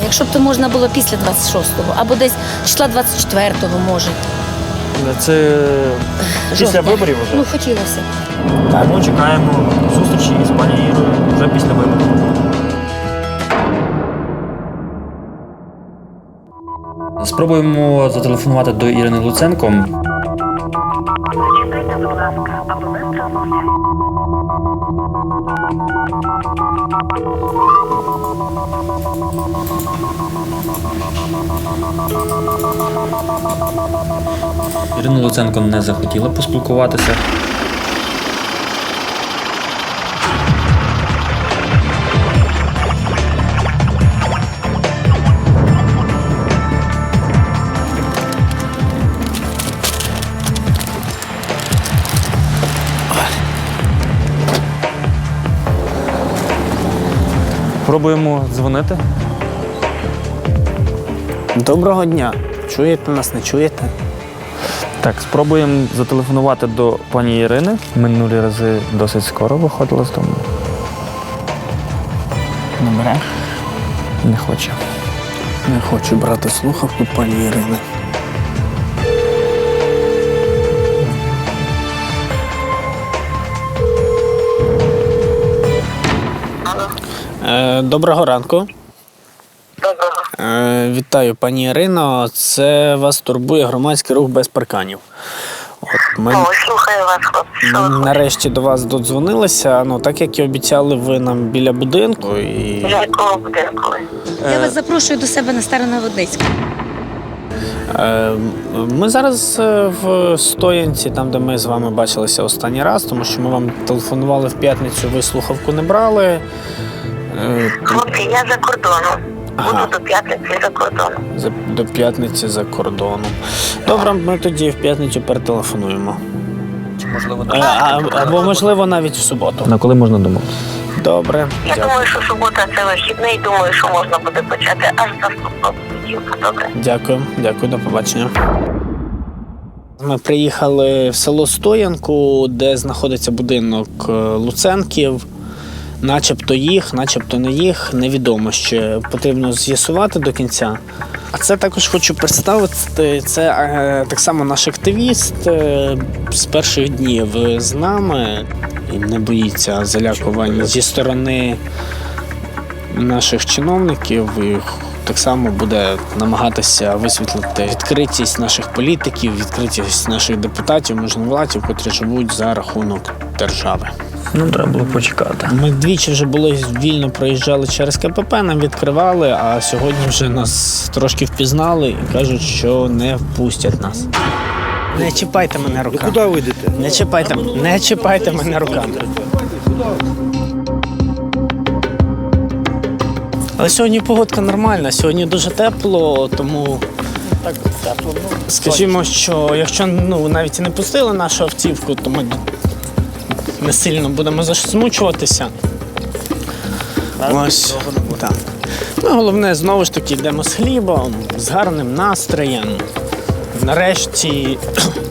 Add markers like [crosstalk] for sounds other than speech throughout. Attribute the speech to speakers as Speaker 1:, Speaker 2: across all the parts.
Speaker 1: Якщо б то можна було після 26-го, або десь числа 24-го, може.
Speaker 2: Це після
Speaker 1: Жовтня.
Speaker 2: виборів вже.
Speaker 1: Ну, хотілося.
Speaker 2: Тому чекаємо зустрічі із пані Ірою вже після виборів. Спробуємо зателефонувати до Ірини Луценко.
Speaker 3: Зачекайте, будь ласка, абонент розмовляє.
Speaker 2: Ірина Луценко не захотіла поспілкуватися. Пробуємо дзвонити.
Speaker 4: Доброго дня. Чуєте нас, не чуєте?
Speaker 2: Так, спробуємо зателефонувати до пані Ірини. Минулі рази досить скоро виходила з дому.
Speaker 4: Не бере.
Speaker 2: Не хоче.
Speaker 4: Не хочу брати слухавку пані Ірини. Доброго ранку.
Speaker 3: Доброго.
Speaker 4: Е, Вітаю, пані Ірино. Це вас турбує громадський рух без парканів. От ми
Speaker 3: Ой, слухаю вас, хлопці. Що
Speaker 4: нарешті до вас додзвонилися. Ну, так як і обіцяли ви нам біля будинку. І...
Speaker 3: З якого будинку?
Speaker 1: Я вас запрошую до себе на Старонаводницьку.
Speaker 4: Е, Ми зараз е, в стоянці, там, де ми з вами бачилися останній раз, тому що ми вам телефонували в п'ятницю, ви слухавку не брали. Е,
Speaker 3: Хлопці, я за кордоном.
Speaker 4: Ага.
Speaker 3: Буду до п'ятниці за кордоном.
Speaker 4: за- До п'ятниці за кордоном. Добре, ми тоді в п'ятницю перетелефонуємо.
Speaker 2: Можливо,
Speaker 4: Е, а- Або, можливо, навіть в суботу.
Speaker 2: на коли можна домовитися?
Speaker 4: Добре.
Speaker 3: Я
Speaker 4: Дякую.
Speaker 3: думаю, що субота це вихідний, думаю, що можна буде почати аж наступного понеділка. Добре.
Speaker 4: Дякую, дякую, до побачення. Ми приїхали в село Стоянку, де знаходиться будинок е, Луценків. Начебто їх, начебто не їх, невідомо ще потрібно з'ясувати до кінця. А це також хочу представити. Це е, так само наш активіст е, з перших днів з нами і не боїться залякувань зі сторони наших чиновників так само буде намагатися висвітлити відкритість наших політиків, відкритість наших депутатів, можновладців, котрі живуть за рахунок держави.
Speaker 2: Ну, треба було почекати.
Speaker 4: Ми двічі вже були вільно проїжджали через КПП, нам відкривали, а сьогодні вже нас трошки впізнали і кажуть, що не впустять нас. Не чіпайте мене руками.
Speaker 5: Куди ви йдете?
Speaker 4: Не чіпайте, не чіпайте мене руками. Але сьогодні погодка нормальна, сьогодні дуже тепло, тому так тепло. Скажімо, що якщо ну, навіть і не пустили нашу автівку, то ми не сильно будемо засмучуватися. Ось так. Ну, головне, знову ж таки, йдемо з хлібом, з гарним настроєм. Нарешті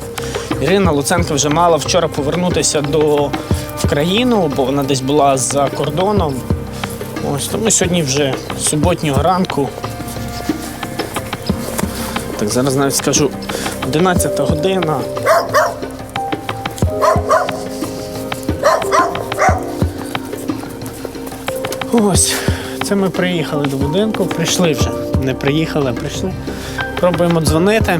Speaker 4: [clears throat] Ірина Луценко вже мала вчора повернутися до в країну, бо вона десь була за кордоном. Ось тому сьогодні вже суботнього ранку. Так, зараз навіть скажу 11 година. Ось, це ми приїхали до будинку, прийшли вже. Не приїхали, а прийшли. Пробуємо дзвонити.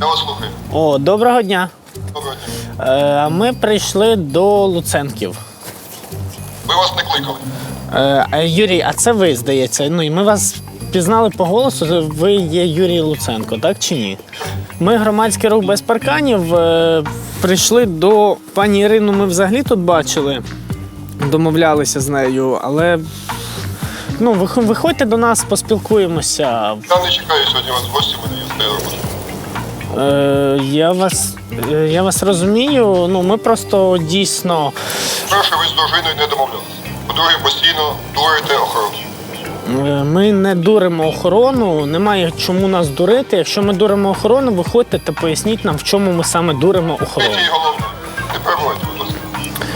Speaker 6: Я вас слухаю.
Speaker 4: О, доброго дня.
Speaker 6: Доброго дня.
Speaker 4: Е, ми прийшли до Луценків.
Speaker 6: Ми вас не кликали.
Speaker 4: Е, а Юрій, а це ви, здається. Ну і ми вас пізнали по голосу. Ви є Юрій Луценко, так чи ні? Ми громадський рух без парканів. Е, прийшли до пані Ірину. Ми взагалі тут бачили, домовлялися з нею, але ну, вих- виходьте до нас, поспілкуємося.
Speaker 6: Я не чекаю сьогодні вас в гості, мене є своя.
Speaker 4: Е, я вас. е, Я вас розумію. Ну, ми просто дійсно
Speaker 6: Перше, ви з дружиною не домовлялися. По-друге, постійно дурите охорону.
Speaker 4: Е, Ми не дуримо охорону, немає чому нас дурити. Якщо ми дуримо охорону, виходьте та поясніть нам, в чому ми саме дуримо охорону.
Speaker 6: Третє і головне, не перебувайте, будь ласка.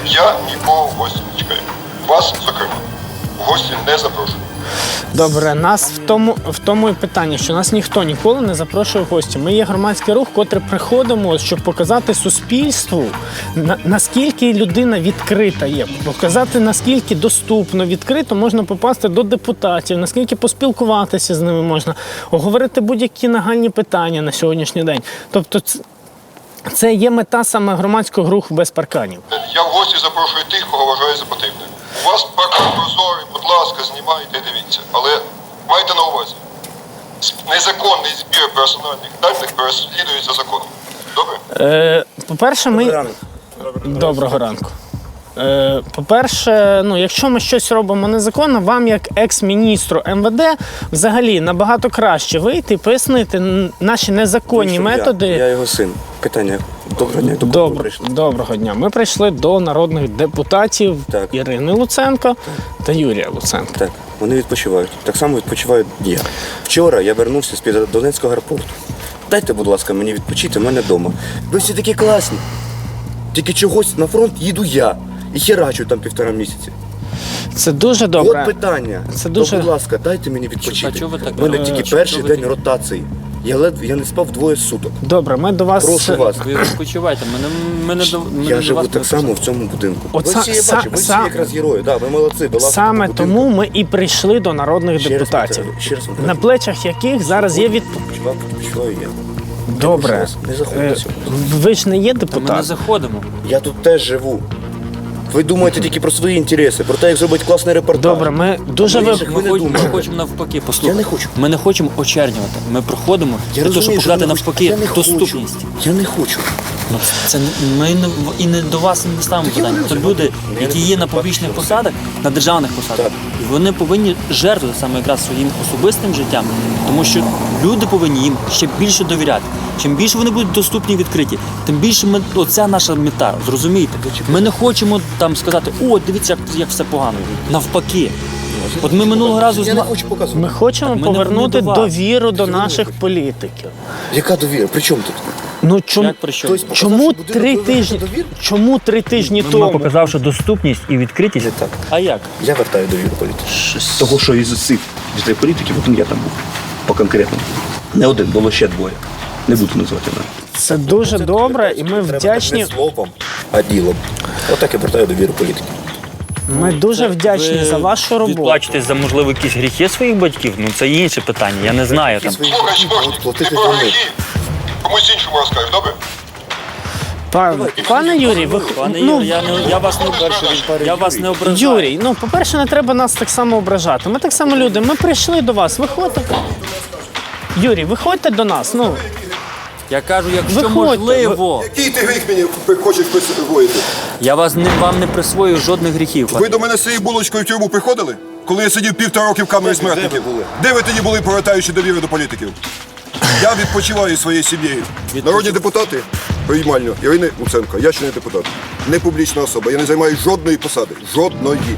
Speaker 6: Я нікого в гості не чекаю. Вас, зокрема. гості не запрошую.
Speaker 4: Добре, нас в тому в тому і питання, що нас ніхто ніколи не запрошує в гості. Ми є громадський рух, котрий приходимо, щоб показати суспільству, на, наскільки людина відкрита є, показати наскільки доступно, відкрито можна попасти до депутатів, наскільки поспілкуватися з ними можна, оговорити будь-які нагальні питання на сьогоднішній день. Тобто, це, є мета саме громадського руху без парканів.
Speaker 6: Я в гості запрошую тих, кого вважаю за потрібне. У вас паркан прозорий, будь ласка, знімайте і дивіться. Але майте на увазі, незаконний збір персональних даних переслідується законом. Добре?
Speaker 4: Е, по-перше, ми. Доброго ранку. Е, по-перше, ну, якщо ми щось робимо незаконно, вам, як екс-міністру МВД, взагалі набагато краще вийти і пояснити наші незаконні
Speaker 5: Вийшов
Speaker 4: методи.
Speaker 5: Я, його син. Питання. Доброго дня, до
Speaker 4: Добр...
Speaker 5: прийшли?
Speaker 4: Доброго дня. Ми прийшли до народних депутатів
Speaker 5: Так.
Speaker 4: Ірини Луценко та Юрія Луценка.
Speaker 5: Так, вони відпочивають. Так само відпочивають я. Вчора я вернувся з-під Донецького аеропорту. Дайте, будь ласка, мені відпочити, в мене вдома. Ви всі такі класні. Тільки чогось на фронт їду я. І херачу там півтора місяці.
Speaker 4: Це дуже добре.
Speaker 5: От питання.
Speaker 4: Це дуже-
Speaker 5: То, будь ласка, дайте мені відпочити.
Speaker 7: А чого ви так
Speaker 5: У мене тільки
Speaker 7: Чого
Speaker 5: перший
Speaker 7: ви
Speaker 5: день
Speaker 7: так-
Speaker 5: ротації. Я ледве я не спав двоє суток.
Speaker 4: Добре, ми до вас.
Speaker 5: Прошу вас.
Speaker 7: Ви відпочивайте, мене, мене до мене
Speaker 5: Я
Speaker 7: до
Speaker 5: живу
Speaker 7: вас
Speaker 5: так само в цьому будинку.
Speaker 4: От
Speaker 5: ви
Speaker 4: са-
Speaker 5: всі я
Speaker 4: са-
Speaker 5: бачу, ви всі
Speaker 4: са-
Speaker 5: якраз герої. Да, ви молодці, до
Speaker 4: Саме тому ми і прийшли до народних
Speaker 5: Ще раз
Speaker 4: депутатів,
Speaker 5: питаю, ще раз
Speaker 4: на плечах яких зараз є від.
Speaker 5: Відпочиваю я.
Speaker 4: Добре.
Speaker 5: Не заходьте
Speaker 4: Е,
Speaker 5: сюди.
Speaker 4: Ви ж не є
Speaker 7: ми не
Speaker 4: депутат.
Speaker 7: заходимо.
Speaker 5: Я тут теж живу. Ви думаєте тільки про свої інтереси, про те, як зробити класний репортаж.
Speaker 4: Добре, ми дуже ви.
Speaker 5: Ви
Speaker 7: Ми,
Speaker 5: не
Speaker 7: хоч, ми хочемо навпаки, послухайте.
Speaker 5: Я не хочу.
Speaker 7: Ми не хочемо очернювати. Ми проходимо
Speaker 5: Я
Speaker 7: для того, щоб
Speaker 5: розумію, що
Speaker 7: показати
Speaker 5: ви не хочете.
Speaker 7: навпаки
Speaker 5: Я не
Speaker 7: доступність.
Speaker 5: Хочу. Я не хочу.
Speaker 7: Ну, це не- ми не, і не до вас не ставимо питання. Це люди,
Speaker 5: я
Speaker 7: які є на публічних посадах, на державних посадах.
Speaker 5: Так.
Speaker 7: І вони повинні жертвувати саме якраз своїм особистим життям, тому що люди повинні їм ще більше довіряти. Чим більше вони будуть доступні і відкриті, тим більше ми оця наша мета. Зрозумієте? Ми не хочемо там сказати, о, дивіться, як, як все погано. Навпаки. От ми минулого разу
Speaker 5: Я не
Speaker 7: зна...
Speaker 5: хочу показувати.
Speaker 4: Ми хочемо
Speaker 7: Так ми не-
Speaker 4: повернути
Speaker 7: не до вас.
Speaker 4: довіру до наших політиків.
Speaker 5: Яка довіра? При чому тут?
Speaker 4: Ну чому,
Speaker 7: Як при чому?
Speaker 5: Тобто,
Speaker 4: чому
Speaker 5: будинок,
Speaker 4: три тижні? Чому три тижні
Speaker 2: Ми
Speaker 4: тому?
Speaker 2: показавши доступність і відкритість.
Speaker 5: Так.
Speaker 7: А як?
Speaker 5: Я вертаю довіру політики.
Speaker 8: Того, що із цих дітей політиків, один я там був по конкретному. Не один, було ще двоє. Не буду називати імена.
Speaker 4: Це дуже добре, і ми
Speaker 5: Треба так
Speaker 4: вдячні.
Speaker 5: Не словом, а ділом. Отак я вертаю довіру політики.
Speaker 4: Ми дуже вдячні
Speaker 7: ви
Speaker 4: за вашу роботу.
Speaker 2: Відплачитись за можливо якісь гріхи своїх батьків, ну це інше питання. Я не знаю там.
Speaker 5: Платити
Speaker 6: комусь іншому розкажеш, добре?
Speaker 4: Пан, пане Юрій, ви
Speaker 7: Пане
Speaker 4: ну,
Speaker 7: Юрій, я, не, я вас не я вас не ображаю.
Speaker 4: Юрій, ну по-перше, не треба нас так само ображати. Ми так само люди. Ми прийшли до вас. Виходьте. Юрій, виходьте до нас. Ну
Speaker 7: Я кажу, якщо
Speaker 4: Виходьте,
Speaker 7: можливо,
Speaker 6: Який ти гріх мені хочеш присвоїти?
Speaker 7: Я вас не вам не присвоюю жодних гріхів.
Speaker 6: Ви до мене з цією булочкою в тюрму приходили? Коли я сидів півтора роки в камері смертників?
Speaker 5: ви були?
Speaker 6: Де ви тоді були, повертаючи довіру до політиків? Я відпочиваю зі своєю сім'єю. Народні депутати приймально Ірини Луценко. Я ще не депутат. Не публічна особа. Я не займаю жодної посади. Жодної.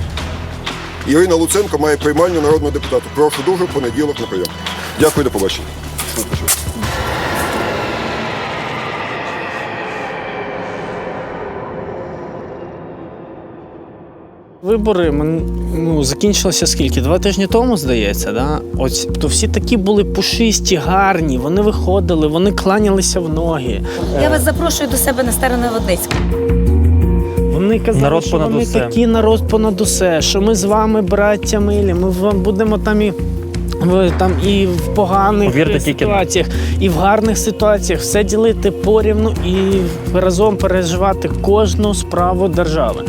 Speaker 6: Ірина Луценко має приймальню народного депутата. Прошу дуже в понеділок на прийом. Дякую, до побачення.
Speaker 4: Вибори ну, закінчилися скільки? Два тижні тому, здається, да? Ось то всі такі були пушисті, гарні. Вони виходили, вони кланялися в ноги.
Speaker 1: Я вас запрошую до себе на Староневодницьку.
Speaker 4: Вони казали,
Speaker 2: Народ
Speaker 4: що
Speaker 2: понад
Speaker 4: вони
Speaker 2: усе.
Speaker 4: такі народ понад усе, що ми з вами, браття милі, ми вам будемо там і. В там і в поганих
Speaker 2: Повірте,
Speaker 4: е,
Speaker 2: тільки-
Speaker 4: ситуаціях, і в гарних ситуаціях все ділити порівну і разом переживати кожну справу держави.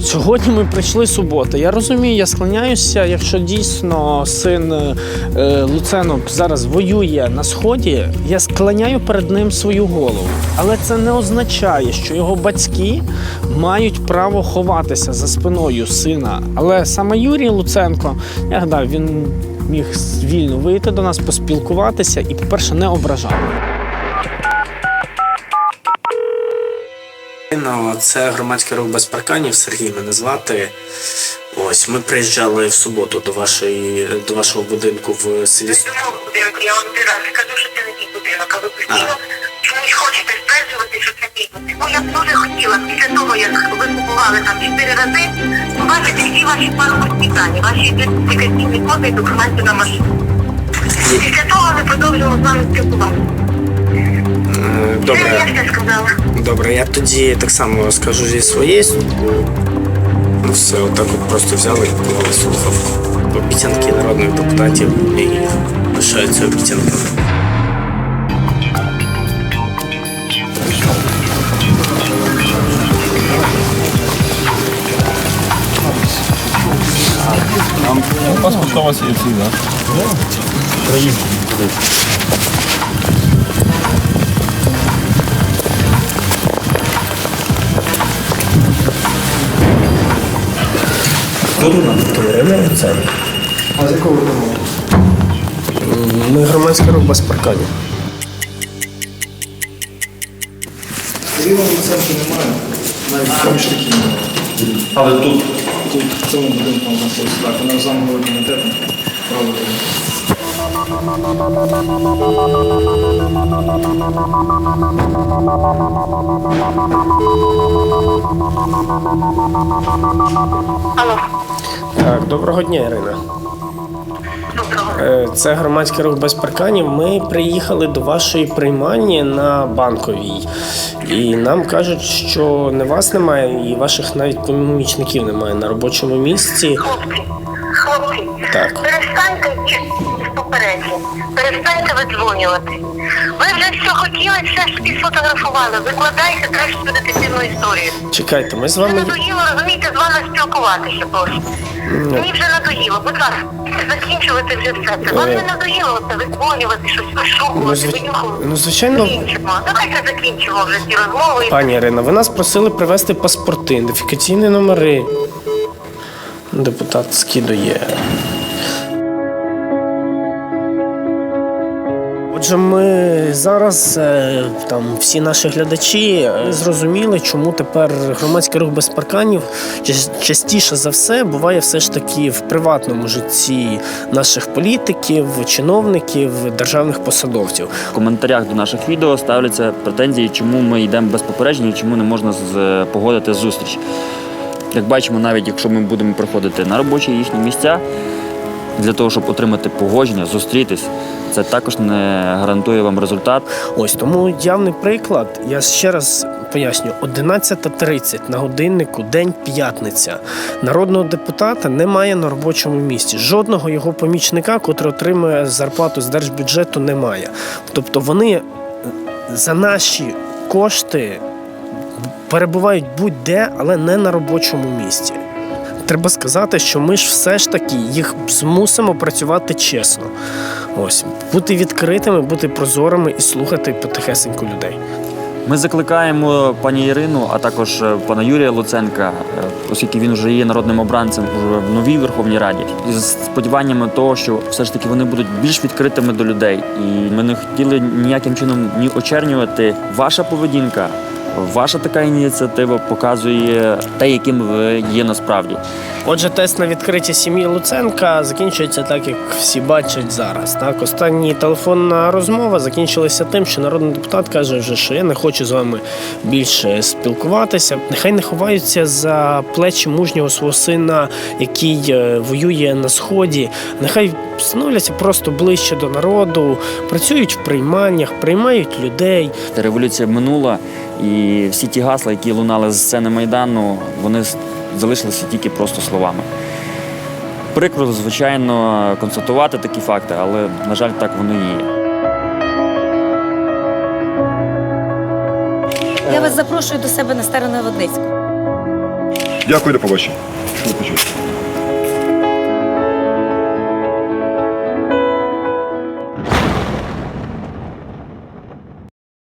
Speaker 4: Сьогодні ми прийшли субота. Я розумію, я склоняюся, якщо дійсно син е, е, Луценок зараз воює на сході, я склоняю перед ним свою голову. Але це не означає, що його батьки мають право ховатися за спиною сина. Але саме Юрій Луценко, я гадаю, він міг вільно вийти до нас, поспілкуватися і, по-перше, не ображав. Це громадський рух без парканів. Сергій мене звати. Ось ми приїжджали в суботу до вашої до вашого будинку в селі.
Speaker 3: Я вам не раз кажу, що це не будинок, а ви постійно чому навіть хочете стверджувати, що це Бо я б дуже хотіла після того, як ви купували там чотири рази, побачити всі ваші паспортні дані, ваші ідентифікаційні коди і документи на машину. Після того ми продовжуємо з вами спілкуватися. Це
Speaker 4: Добре,
Speaker 3: я все сказала.
Speaker 4: добре, я тоді так само скажу зі своєї сторони. Ну все, отак от просто взяли і купували слухавку. Обіцянки народних депутатів і лишаються обіцянками.
Speaker 2: Паспорт у вас є всі, так? Тут у нас тримає це. А з якого немає?
Speaker 4: Ми громадський рух без парканів.
Speaker 2: Але тут
Speaker 9: Тут в цьому будинку знаходиться. Так, вона замовила комітету. Право.
Speaker 3: Алло,
Speaker 4: Так, доброго дня, Ірина. Е, Це громадський рух без парканів. Ми приїхали до вашої приймальні на банковій, і нам кажуть, що не вас немає, і ваших навіть помічників немає на робочому місці.
Speaker 3: Хлопці, хлопці,
Speaker 4: Так.
Speaker 3: перестаньте попередні, перестаньте видзвонювати. Ви вже все хотіли, все ж таки сфотографували. Викладайте краще детективну історію.
Speaker 4: Чекайте, ми з вами.
Speaker 3: надоїло, розумієте, з вами спілкуватися просто. Мені вже надоїло, будь ласка, закінчувати вже все це. Вам
Speaker 4: Е.
Speaker 3: не надоїло це виконувати щось
Speaker 4: Ну,
Speaker 3: вишукувати,
Speaker 4: зв...
Speaker 3: винюхувати.
Speaker 4: ну, звичайно,
Speaker 3: Закінчимо. Давайте закінчимо вже ці розмови.
Speaker 4: пані Ірина, ви нас просили привезти паспорти, ідентифікаційні номери. Депутат скидує. Отже, ми зараз е, там всі наші глядачі е, зрозуміли, чому тепер громадський рух без парканів частіше за все буває все ж таки в приватному житті наших політиків, чиновників, державних посадовців.
Speaker 7: В коментарях до наших відео ставляться претензії, чому ми йдемо без попередження, чому не можна з- погодити зустріч. Як бачимо, навіть якщо ми будемо приходити на робочі їхні місця, для того, щоб отримати погодження, зустрітись, це також не гарантує вам результат.
Speaker 4: Ось тому явний приклад. Я ще раз поясню: 11.30 на годиннику, день п'ятниця. Народного депутата немає на робочому місці. Жодного його помічника, котрий отримує зарплату з держбюджету, немає. Тобто вони за наші кошти перебувають будь-де, але не на робочому місці. Треба сказати, що ми ж все ж таки їх змусимо працювати чесно. Ось бути відкритими, бути прозорими і слухати потихесеньку людей.
Speaker 7: Ми закликаємо пані Ірину, а також е, пана Юрія Луценка, е, оскільки він вже є народним обранцем в новій Верховній Раді, із сподіваннями того, що все ж таки вони будуть більш відкритими до людей. І ми не хотіли ніяким чином ні очернювати. Ваша поведінка, ваша така ініціатива показує те, яким ви є насправді.
Speaker 4: Отже, тест на відкриття сім'ї Луценка закінчується так, як всі бачать зараз. Так, остання телефонна розмова закінчилася тим, що народний депутат каже, вже, що я не хочу з вами більше спілкуватися. Нехай не ховаються за плечі мужнього свого сина, який е, воює на сході. Нехай становляться просто ближче до народу, працюють в прийманнях, приймають людей.
Speaker 7: Революція минула, і всі ті гасла, які лунали з сцени Майдану, вони залишилися тільки просто словами. Прикро, звичайно, констатувати такі факти, але, на жаль, так воно і є.
Speaker 1: Я вас запрошую до себе на Старонаводницьку.
Speaker 6: Дякую, до побачення. Що ви почули?